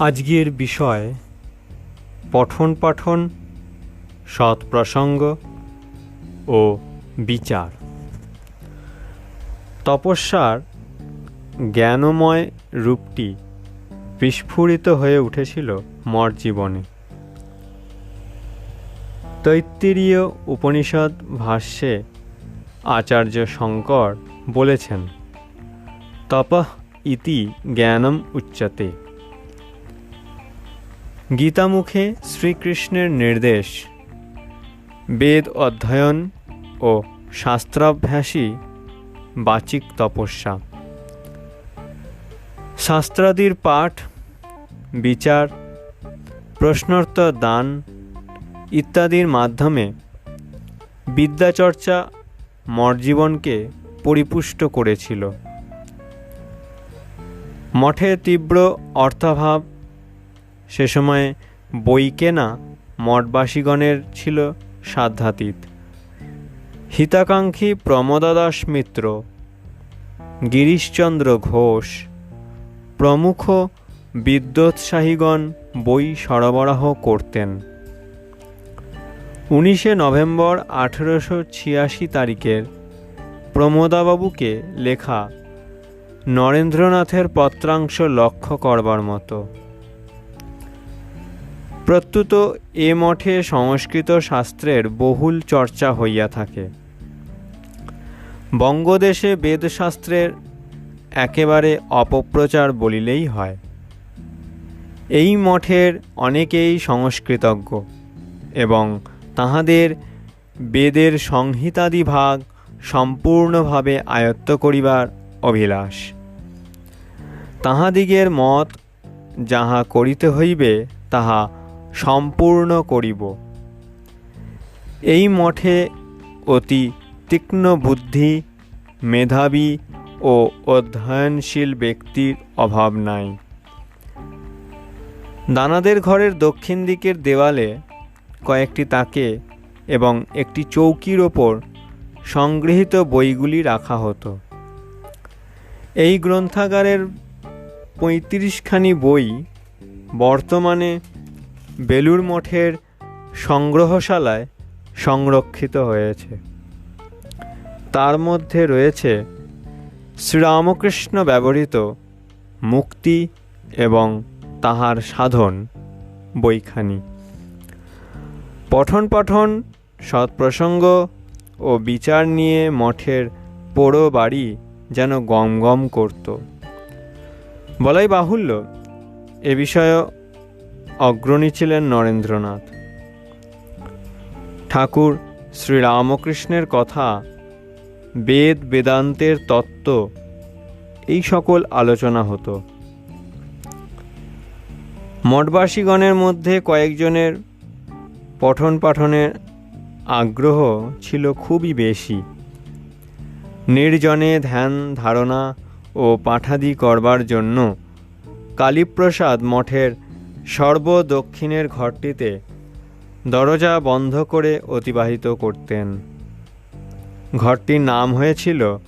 আজকের বিষয়, পঠন পাঠন, সৎ প্রসঙ্গ ও বিচার। তপস্যার জ্ঞানময় রূপটি বিস্ফুরিত হয়ে উঠেছিল মর জীবনে। তৈত্তিরীয় উপনিষদ ভাষ্যে আচার্য শঙ্কর বলেছেন তপঃ ইতি জ্ঞানম উচ্চতে গীতামুখে শ্রীকৃষ্ণের নির্দেশ বেদ অধ্যয়ন ও শাস্ত্রাভ্যাসী বাচিক তপস্যা শাস্ত্রাদির পাঠ বিচার প্রশ্নোত্তর দান ইত্যাদির মাধ্যমে বিদ্যাচর্চা মরজীবনকে পরিপুষ্ট করেছিল মঠে তীব্র অর্থাভাব। সে সময় বই কেনা মঠবাসীগণের ছিল সাধ্যাতীত। হিতাকাঙ্ক্ষী প্রমদাদাস মিত্র, গিরিশচন্দ্র ঘোষ, প্রমুখ বিদ্যোৎসাহীগণ বই সরবরাহ করতেন। উনিশে নভেম্বর আঠেরোশো ছিয়াশি তারিখের প্রমোদাবাবুকে লেখা নরেন্দ্রনাথের পত্রাংশ লক্ষ্য করবার মতো। প্রত্যুত এ মঠে সংস্কৃত শাস্ত্রের বহুল চর্চা হইয়া থাকে। বঙ্গদেশে বেদশাস্ত্রের একেবারে অপপ্রচার বলিলেই হয়। এই মঠের অনেকেই সংস্কৃতজ্ঞ এবং তাহাদের বেদের সংহিতাদি ভাগ সম্পূর্ণভাবে আয়ত্ত করিবার অভিলাষ। তাহাদিগের মত যাহা করিতে হইবে, তাহা সম্পূর্ণ করিব। এই মঠে অতি তীক্ষ্ণ বুদ্ধি, মেধাবী ও অধ্যয়নশীল ব্যক্তির অভাব নাই। দানাদের ঘরের দক্ষিণ দিকের দেওয়ালে কয়েকটি তাকে এবং একটি চৌকির ওপর সংগৃহীত বইগুলি রাখা হতো। এই গ্রন্থাগারের পঁয়ত্রিশখানি বই বর্তমানে বেলুর মঠের সংগ্রহশালায় সংরক্ষিত হয়েছে। তার মধ্যে রয়েছে শ্রীরামকৃষ্ণ ব্যবহৃত মুক্তি এবং তাহার সাধন বইখানি। পঠন পাঠন, সৎপ্রসঙ্গ ও বিচার নিয়ে মঠের পোড়ো বাড়ি যেন গম গম করত। বলাই বাহুল্য, এ বিষয়ে অগ্রণী ছিলেন নরেন্দ্রনাথ। ঠাকুর শ্রীরামকৃষ্ণের কথা, বেদ বেদান্তের তত্ত্ব, এই সকল আলোচনা হতো। মঠবাসীগণের মধ্যে কয়েকজনের পঠন পাঠনের আগ্রহ ছিল খুবই বেশি। নির্জনে ধ্যান ধারণা ও পাঠাদি করবার জন্য কালীপ্রসাদ মঠের সর্বদক্ষিণের ঘরটিতে দরজা বন্ধ করে অতিবাহিত করতেন। ঘরটির নাম হয়েছিল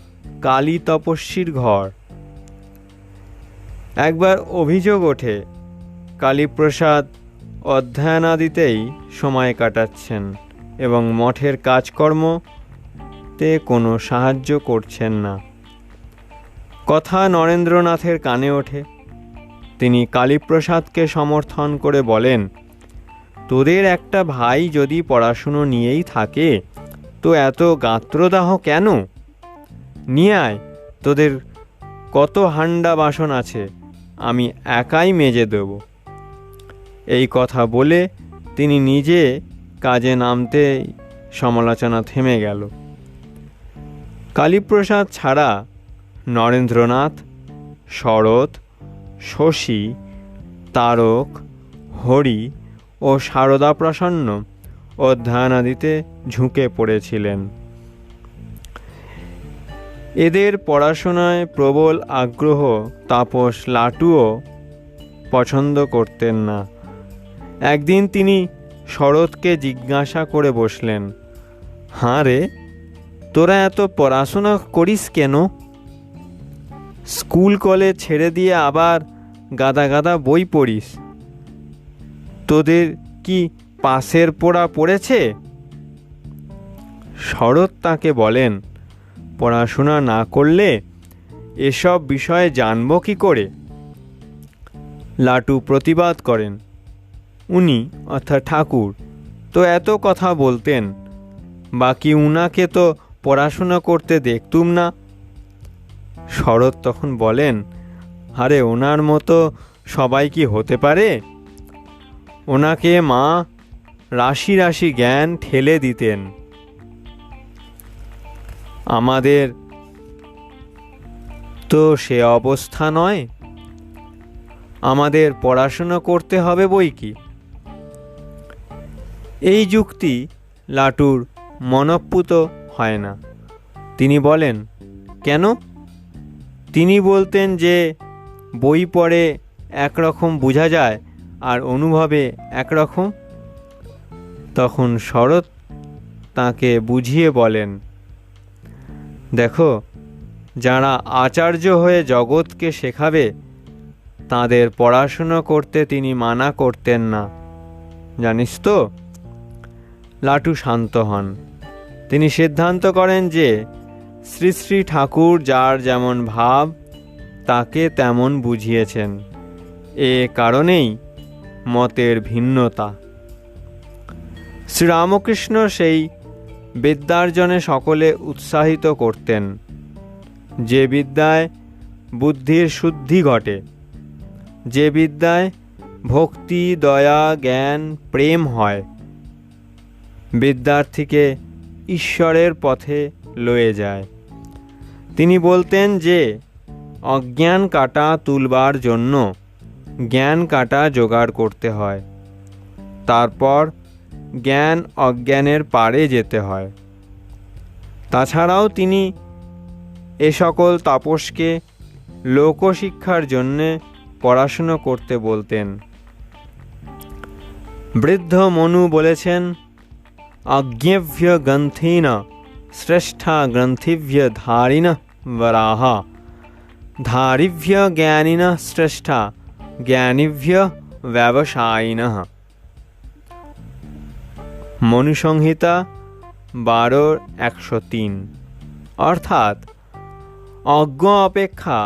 কালী তপস্বীর ঘর। একবার অভিযোগ ওঠে, কালীপ্রসাদ অধ্যয়নাদিতেই সময় কাটাচ্ছেন এবং মঠের কাজকর্মতে কোনো সাহায্য করছেন না। কথা নরেন্দ্রনাথের কানে ওঠে। তিনি কালীপ্রসাদকে সমর্থন করে বলেন, তোদের একটা ভাই যদি পড়াশুনো নিয়েই থাকে, তো এত গাত্রদাহ কেন? নিয়ে তোদের কত হান্ডা বাসন আছে, আমি একাই মেজে দেব এই কথা বলে তিনি নিজে কাজে নামতেই সমালোচনা থেমে গেল। কালীপ্রসাদ ছাড়া নরেন্দ্রনাথ, শরৎ, শশী, তারক, হরি ও সারদা প্রসন্ন অধ্যয়নাদিতে ঝুঁকে পড়েছিলেন। এদের পড়াশোনায় প্রবল আগ্রহ তাপস লাটুও পছন্দ করতেন না। একদিন তিনি শরৎকে জিজ্ঞাসা করে বসলেন, হাঁ রে, তোরা এত পড়াশোনা করিস কেন? স্কুল কলেজ ছেড়ে দিয়ে আবার গাদা গাদা বই পড়িস। তোদের কি পাশের পোড়া পড়েছে? শরৎ তাকে বলেন, পড়াশোনা না করলে এসব বিষয়ে জানব কি করে? লাটু প্রতিবাদ করেন, উনি অর্থাৎ ঠাকুর, তো এত কথা বলতেন, বাকি উনাকে তো পড়াশোনা করতে দেখতুম না। শরৎ তখন বলেন, আরে, ওনার মতো সবাই কি হতে পারে? ওনাকে মা রাশি রাশি জ্ঞান ঠেলে দিতেন। আমাদের তো সে অবস্থা নয়। আমাদের পড়াশুনো করতে হবে বই কি? এই যুক্তি লাটুর মনপ্পুত হয় না। তিনি বলেন, কেন? তিনি বলতেন যে, বই পড়ে একরকম বোঝা যায় আর অনুভবে একরকম। তখন শরৎ তাকে বুঝিয়ে বলেন, দেখো, যারা আচার্য হয়ে জগৎকে শেখাবে, তাদের পড়াশুনো করতে তিনি মানা করতেন না। জানিস তো? লাটু শান্ত হন। তিনি সিদ্ধান্ত করেন যে শ্রী শ্রী ঠাকুর যার যেমন ভাব, তাকে তেমন বুঝিয়েছেন। এ কারণেই মতের ভিন্নতা। শ্রীরামকৃষ্ণ সেই বিদ্যার্জনে সকলে উৎসাহিত করতেন। যে বিদ্যায় বুদ্ধির শুদ্ধি ঘটে, যে বিদ্যায় ভক্তি, দয়া, জ্ঞান, প্রেম হয়, বিদ্যার্থীকে ঈশ্বরের পথে লয়ে যায়। তিনি বলতেন যে, অজ্ঞান কাটা তুলবার জন্য জ্ঞান কাটা জোগাড় করতে হয়। তারপর জ্ঞান অজ্ঞানের পারে যেতে হয়। তাছাড়াও তিনি এ সকল তাপসকে লোকশিক্ষার জন্যে পড়াশুনো করতে বলতেন। বৃদ্ধ মনু বলেছেন, অজ্ঞেভ্য গ্রন্থিন শ্রেষ্ঠা গ্রন্থিভ্য ধারিণ বরাহা ধারিভ্য জ্ঞানিন শ্রেষ্ঠা জ্ঞানীভ্য ব্যবসায়িন মনুসংহিতা বারোর একশো তিন অর্থাৎ অজ্ঞ অপেক্ষা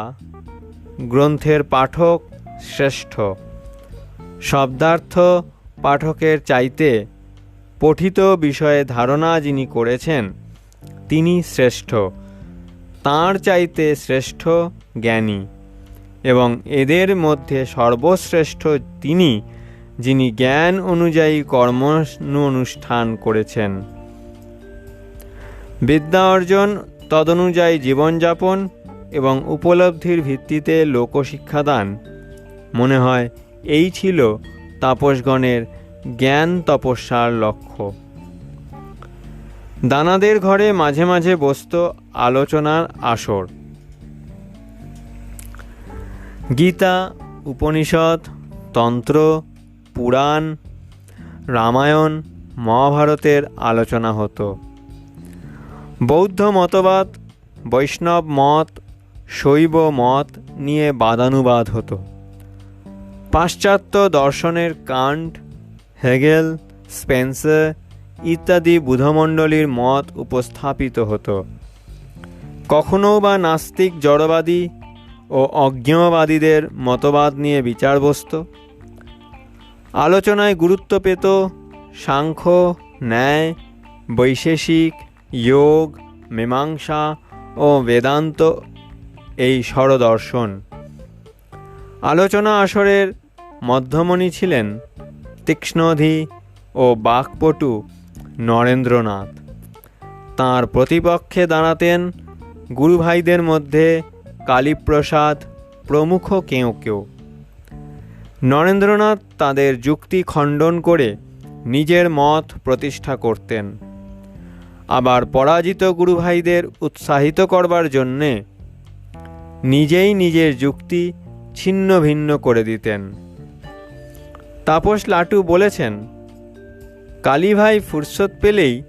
গ্রন্থের পাঠক শ্রেষ্ঠ শব্দার্থ পাঠকের চাইতে পঠিত বিষয়ে ধারণা যিনি করেছেন তিনি শ্রেষ্ঠ তাঁর চাইতে শ্রেষ্ঠ জ্ঞানী এবং এদের মধ্যে সর্বশ্রেষ্ঠ তিনি, যিনি জ্ঞান অনুযায়ী কর্ম অনুষ্ঠান করেছেন। বিদ্যা অর্জন, তদনুযায়ী জীবনযাপন এবং উপলব্ধির ভিত্তিতে লোকশিক্ষাদান। মনে হয়, এই ছিল তাপসগণের জ্ঞান তপস্যার লক্ষ্য। দানাদের ঘরে মাঝে মাঝে বসত আলোচনার আসর। গীতা, উপনিষদ, তন্ত্র, পুরাণ, রামায়ণ, মহাভারতের আলোচনা হতো। বৌদ্ধ মতবাদ, বৈষ্ণব মত, শৈব মত নিয়ে বাদানুবাদ হতো। পাশ্চাত্য দর্শনের কান্ট, হেগেল স্পেন্সার ইত্যাদি বুধমণ্ডলীর মত উপস্থাপিত হতো। কখনো বা নাস্তিক জড়বাদী ও অজ্ঞবাদীদের মতবাদ নিয়ে বিচার বসত আলোচনায় গুরুত্ব পেত সাংখ্য, ন্যায়, বৈশেষিক, যোগ, মীমাংসা ও বেদান্ত এই স্বরদর্শন। আলোচনা আসরের মধ্যমণি ছিলেন তীক্ষ্ণধী ও বাকপটু নরেন্দ্রনাথ। তাঁর প্রতিপক্ষে দাঁড়াতেন গুরুভাইদের মধ্যে কালীপ্রসাদ প্রমুখ কেউ কেউ। নরেন্দ্রনাথ তাদের যুক্তি খণ্ডন করে নিজের মত প্রতিষ্ঠা করতেন। আবার পরাজিত গুরুভাইদের উৎসাহিত করবার জন্যে নিজেই নিজের যুক্তি ছিন্ন ভিন্ন করে দিতেন। তাপস লাটু বলেছেন কালী ভাই ফুরসত পেলেই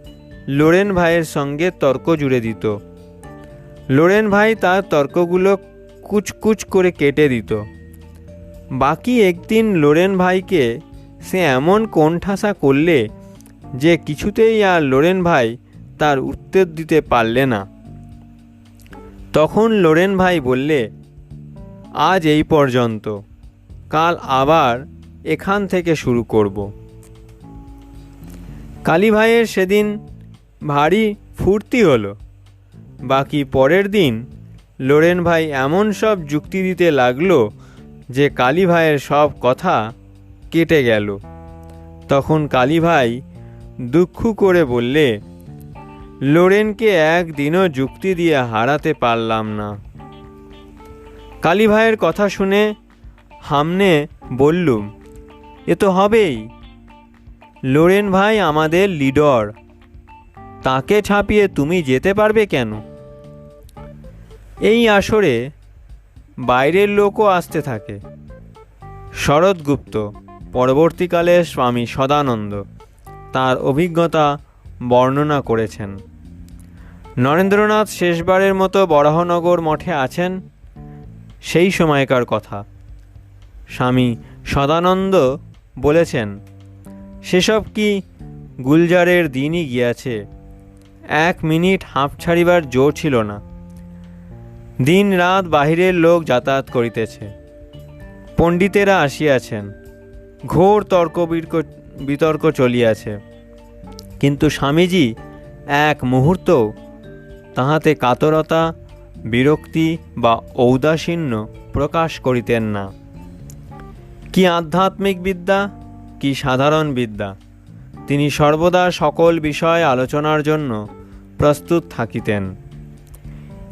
লোরেন ভাইয়ের সঙ্গে তর্ক জুড়ে দিত। লোরেন ভাই তার তর্কগুলো কুচকুচ করে কেটে দিত। বাকি একদিন লোরেন ভাইকে সে এমন কোণঠাসা করলে যে কিছুতেই আর লোরেন ভাই তার উত্তর দিতে পারলে না। তখন লোরেন ভাই বললে, আজ এই পর্যন্ত, কাল আবার এখান থেকে শুরু করব। কালী ভাইয়ের সেদিন ভারী ফুর্তি হলো। বাকি পরের দিন লোরেন ভাই এমন সব যুক্তি দিতে লাগল যে কালী ভাইয়ের সব কথা কেটে গেল। তখন কালী ভাই দুঃখ করে বললে, লোরেনকে একদিনও যুক্তি দিয়ে হারাতে পারলাম না। কালী ভাইয়ের কথা শুনে হামনে বললুম এ তো হবেই। লোরেন ভাই আমাদের লিডর। তাকে ছাপিয়ে তুমি যেতে পারবে কেন? এই আসরে বাইরের লোকও আসতে থাকে। শরৎগুপ্ত, পরবর্তীকালে স্বামী সদানন্দ তার অভিজ্ঞতা বর্ণনা করেছেন। নরেন্দ্রনাথ শেষবারের মতো বরাহনগর মঠে আছেন, সেই সময়কার কথা। স্বামী সদানন্দ বলেছেন, সেসব কি গুলজারের দিনই গিয়াছে। এক মিনিট হাঁপ ছাড়িবার জোর ছিল না। দিন রাত বাহিরের লোক যাতায়াত করিতেছে। পণ্ডিতেরা আসিয়াছেন। ঘোর তর্ক বিতর্ক চলিয়াছে। কিন্তু স্বামীজি এক মুহূর্ত তাহাতে কাতরতা, বিরক্তি বা ঔদাসীন্য প্রকাশ করিতেন না। কি আধ্যাত্মিক বিদ্যা, কি সাধারণ বিদ্যা। তিনি সর্বদা সকল বিষয় আলোচনার জন্য প্রস্তুত থাকিতেন।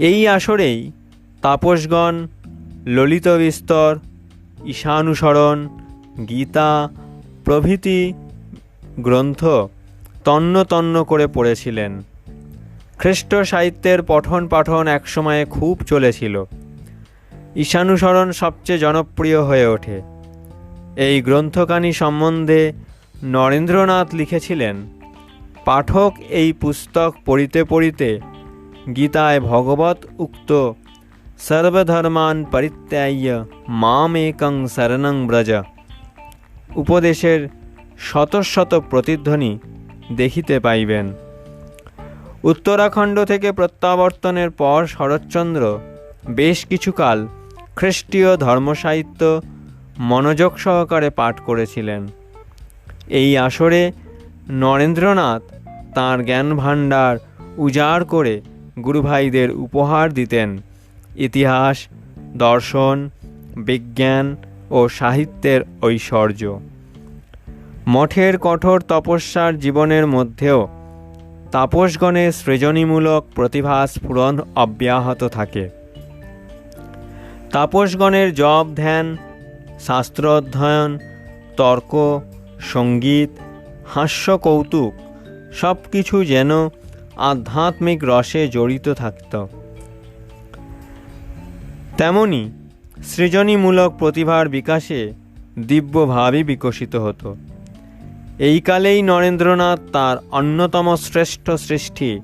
এই আসরেই তাপসগণ ললিত বিস্তর ঈশানুসরণ, গীতা, প্রভৃতি গ্রন্থ তন্ন তন্ন করে পড়েছিলেন। খ্রিস্ট সাহিত্যের পঠন পাঠন একসময়ে খুব চলেছিল। ঈশানুসরণ সবচেয়ে জনপ্রিয় হয়ে ওঠে। এই গ্রন্থকানি সম্বন্ধে নরেন্দ্রনাথ লিখেছিলেন, পাঠক এই পুস্তক পড়িতে পড়িতে গীতায় ভগবত উক্ত, সর্বধর্মান পরিত্যাজ্য মাম একং শরণং ব্রজ। উপদেশের শত শত প্রতিধ্বনি দেখিতে পাইবেন। উত্তরাখণ্ড থেকে প্রত্যাবর্তনের পর শরৎচন্দ্র বেশ কিছুকাল খ্রিস্টীয় ধর্মসাহিত্য মনোযোগ সহকারে পাঠ করেছিলেন। এই আসরে নরেন্দ্রনাথ তাঁর জ্ঞান ভাণ্ডার উজাড় করে গুরুভাইদের উপহার দিতেন। ইতিহাস, দর্শন, বিজ্ঞান ও সাহিত্যের ঐশ্বর্য। মঠের কঠোর তপস্যার জীবনের মধ্যেও তাপসগণের সৃজনীমূলক প্রতিভা স্ফুরণ অব্যাহত থাকে। তাপসগণের জপ, ধ্যান শাস্ত্র অধ্যয়ন তর্ক, সংগীত হাস্য কৌতুক সব কিছু যেন আধ্যাত্মিক রসে জড়িত থাকত। তেমনি সৃজনীমূলক প্রতিভার বিকাশে দিব্যভাবই বিকশিত হতো। এই কালেই নরেন্দ্রনাথ তার অন্যতম শ্রেষ্ঠ সৃষ্টি।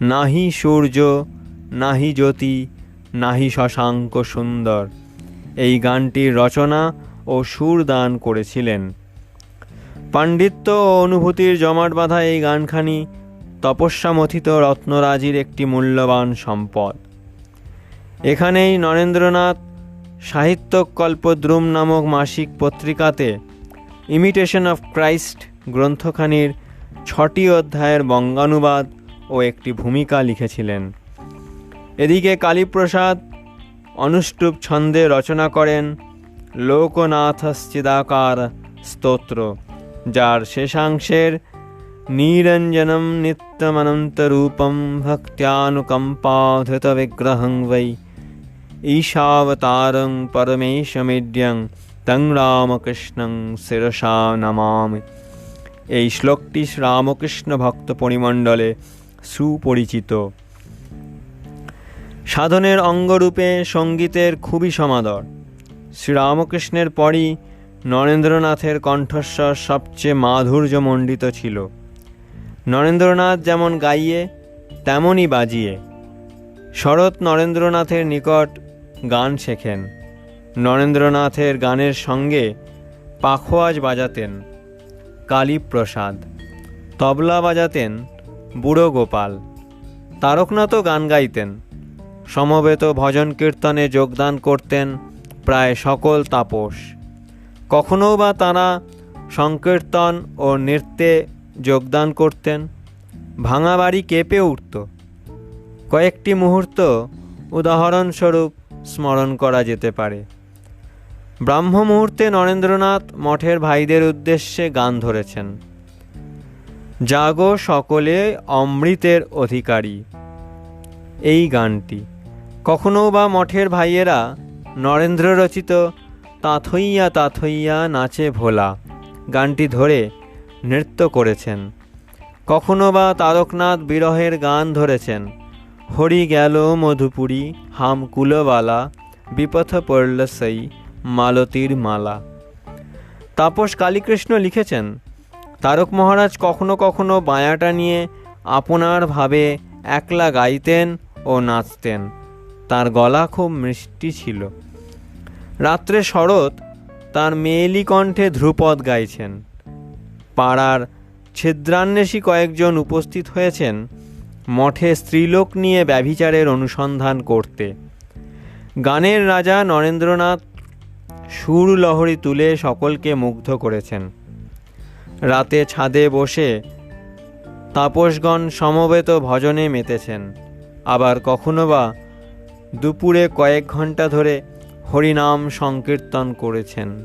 নাহি সূর্য, নাহি জ্যোতি, নাহি শশাঙ্ক সুন্দর এই গানটির রচনা ও সুর দান করেছিলেন। পাণ্ডিত্য ও অনুভূতির জমাট বাঁধা এই গানখানি তপস্যামথিত রত্নরাজির একটি মূল্যবান সম্পদ। এখানেই নরেন্দ্রনাথ সাহিত্য কল্পদ্রুম নামক মাসিক পত্রিকাতে ইমিটেশন অফ ক্রাইস্ট গ্রন্থখানির ছটি অধ্যায়ের বঙ্গানুবাদ ও একটি ভূমিকা লিখেছিলেন। এদিকে কালীপ্রসাদ অনুষ্টুপ ছন্দে রচনা করেন, লোকনাথশ্চিদাকার স্তোত্র যার শেষাংশের নিরঞ্জনম নিত্যমনন্তরূপম ভক্ত্যানুকম্পাধৃত বিগ্রহং বৈ ঈশাবতারং পরমেশমিড্যং তং রামকৃষ্ণং শিরসা নমামি এই শ্লোকটি রামকৃষ্ণ ভক্ত পরিমণ্ডলে সুপরিচিত। সাধনের অঙ্গরূপে সঙ্গীতের খুবই সমাদর। শ্রীরামকৃষ্ণের পরই নরেন্দ্রনাথের কণ্ঠস্বর সবচেয়ে মাধুর্যমণ্ডিত ছিল। নরেন্দ্রনাথ যেমন গাইয়ে, তেমনই বাজিয়ে। শরৎ নরেন্দ্রনাথের নিকট গান শেখেন। নরেন্দ্রনাথের গানের সঙ্গে পাখোয়াজ বাজাতেন, কালীপ্রসাদ। তবলা বাজাতেন, বুড়ো গোপাল। তারকনাথও গান গাইতেন। সমবেত ভজন কীর্তনে যোগদান করতেন প্রায় সকল তাপস। কখনও বা তারা সংকীর্তন ও নৃত্যে যোগদান করতেন। ভাঙা বাড়ি কেঁপে উঠত। কয়েকটি মুহূর্ত উদাহরণস্বরূপ স্মরণ করা যেতে পারে। ব্রাহ্ম মুহূর্তে নরেন্দ্রনাথ মঠের ভাইদের উদ্দেশ্যে গান ধরেছেন। জাগো সকলে অমৃতের অধিকারী। এই গানটি। কখনো বা মঠের ভাইয়েরা নরেন্দ্র রচিত তাথইয়া তাথইয়া নাচে ভোলা গানটি ধরে নৃত্য করেছেন। কখনো বা তারকনাথ বিরহের গান ধরেছেন। হরি গেল মধুপুরী, হাম কুলবালা, বিপথ পড়ল সেই মালতীর মালা। তাপস কালীকৃষ্ণ লিখেছেন, তারক মহারাজ কখনো কখনো বায়াটা নিয়ে আপনার ভাবে একলা গাইতেন ও নাচতেন। তার গলা খুব মিষ্টি ছিল। রাত্রে শরৎ তার মেয়েলি কণ্ঠে ধ্রুপদ গাইছেন। পাড়ার ছিদ্রান্বেষী কয়েকজন উপস্থিত হয়েছেন মঠে স্ত্রীলোক নিয়ে ব্যভিচারের অনুসন্ধান করতে। গানের রাজা নরেন্দ্রনাথ সুর লহরী তুলে সকলকে মুগ্ধ করেছেন। রাতে ছাদে বসে তাপসগণ সমবেত ভজনে মেতেছেন। আবার কখনো বা দুপুরে কয়েক ঘণ্টা ধরে হরিনাম সংকীর্তন করেছেন।